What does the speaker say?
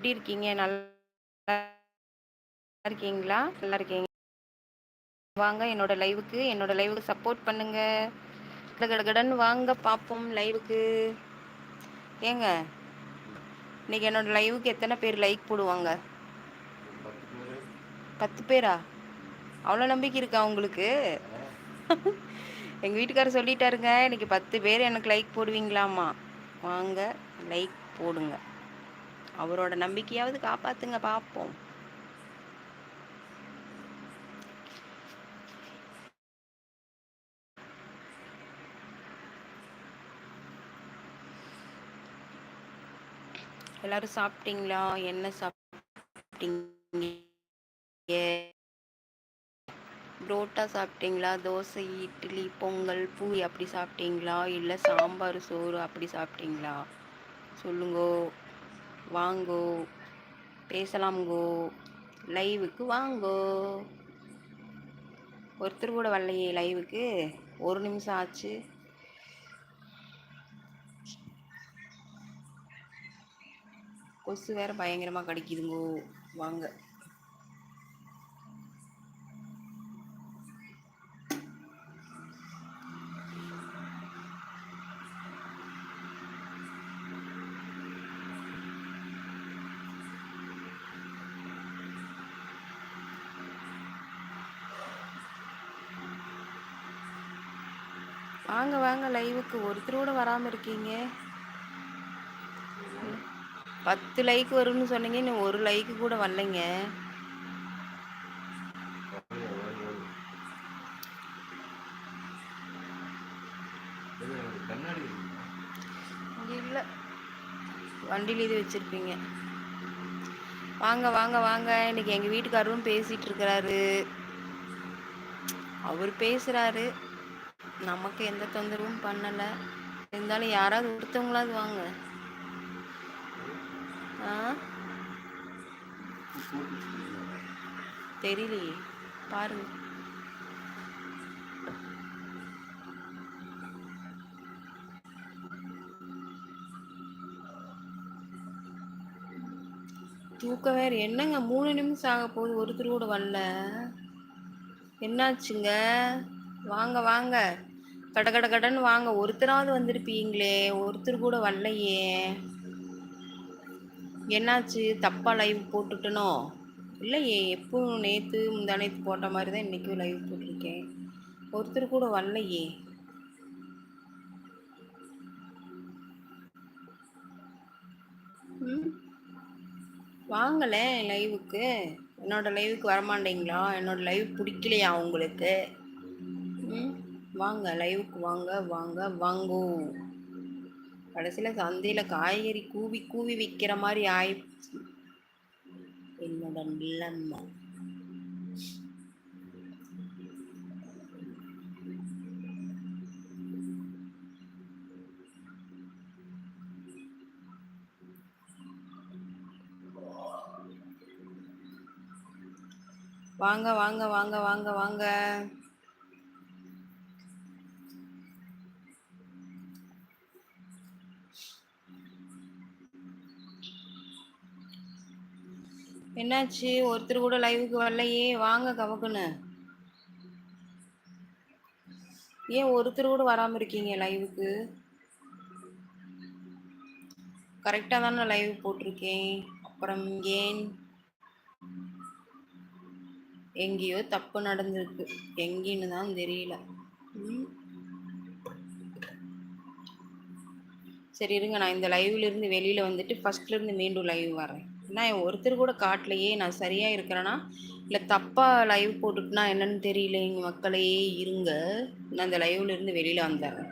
எப்படி இருக்கீங்க? நல்லா இருக்கீங்களா? நல்லா இருக்கீங்க. வாங்க என்னோட லைவுக்கு என்னோட லைவுக்கு சப்போர்ட் பண்ணுங்க. கட வாங்க பார்ப்போம் லைவுக்கு ஏங்க இன்னைக்கு என்னோட லைவுக்கு எத்தனை பேர் லைக் போடுவாங்க? பத்து பேரா? அவ்வளோ நம்பிக்கை இருக்கா உங்களுக்கு? எங்கள் வீட்டுக்காரர் சொல்லிட்டாருங்க இன்னைக்கு பத்து பேர் எனக்கு லைக் போடுவீங்களாமா வாங்க லைக் போடுங்க. அவரோட நம்பிக்கையாவது காப்பாத்துங்க பாப்போம். எல்லாரும் சாப்பிட்டீங்களா? என்ன சாப்பிட்டீங்க? புரோட்டா சாப்பிட்டீங்களா? தோசை இட்லி பொங்கல் பூரி அப்படி சாப்பிட்டீங்களா? இல்லை சாம்பார் சோறு அப்படி சாப்பிட்டீங்களா? சொல்லுங்கோ. வாங்கோ. பேசலாம்கோ லைவுக்கு வாங்கோ. ஒருத்தர் கூட வரலையே லைவுக்கு. ஒரு நிமிஷம் ஆச்சு. கொசு வேற பயங்கரமாக கடிக்குதுங்கோ. வாங்க. வாங்க வாங்க லைவுக்கு ஒருத்தர் கூட வராமல் இருக்கீங்க. பத்து லைக் வரும்னு சொன்னீங்க இன்னும் ஒரு லைக்கு கூட வரலைங்க. இல்லை. வண்டியில் இது வச்சுருப்பீங்க. வாங்க வாங்க வாங்க. இன்னைக்கு எங்கள் வீட்டுக்காரரும் பேசிகிட்டு இருக்கிறாரு. அவர் பேசுகிறாரு நமக்கு எந்த தொந்தரவும் பண்ணலை. இருந்தாலும் யாராவது ஒருத்தவங்களாவது வாங்க. ஆ? தெரியலையே. பாருங்க. தூக்கம் வேறு என்னங்க? மூணு நிமிஷம் ஆக போகுது. ஒருத்தர் கூட வரல. என்னாச்சுங்க? வாங்க வாங்க. கட கட கடன்னு வாங்க. ஒருத்தராவது வந்திருப்பீங்களே. ஒருத்தர் கூட வரலையே. என்னாச்சு? தப்பாக லைவ் போட்டுட்டனோ? இல்லையே. எப்பவும் நேற்று முந்தா நேற்று போட்ட மாதிரி தான் இன்றைக்கும் லைவ் போட்டிருக்கேன். ஒருத்தர் கூட வரலையே. ம். லைவுக்கு என்னோட லைவுக்கு வரமாட்டீங்களா? என்னோட லைவ் பிடிக்கலையா உங்களுக்கு? ம். வாங்க லைவுக்கு வாங்க வாங்க வாங்கோ. கடைசியில் சந்தையில் காய்கறி கூவி கூவி விற்கிற மாதிரி ஆயிடுச்சு என்னோட நிலைமை. வாங்க வாங்க வாங்க வாங்க வாங்க. என்னாச்சு? ஒருத்தர் கூட லைவுக்கு வரலையே. வாங்க கவக்குன்னு. ஏன் ஒருத்தர் கூட வராமல் இருக்கீங்க லைவுக்கு கரெக்டாக தானே லைவ் போட்டிருக்கேன். அப்புறம் ஏன்? எங்கேயோ தப்பு நடந்திருக்கு. எங்கேன்னு தான் தெரியல. சரி இருங்க. நான் இந்த லைவ்ல இருந்து வெளியில வந்துட்டு ஃபர்ஸ்ட்ல இருந்து மீண்டும் லைவ் வரேன். நான் ஒருத்தர் கூட காட்டலையே நான் சரியாக இருக்கிறேன்னா இல்லை தப்பாக லைவ் போட்டுட்டுனா என்னன்னு தெரியல எங்கள் மக்களே இருங்க. நான் அந்த லைவ்லேருந்து வெளியில் வந்துடுறேன்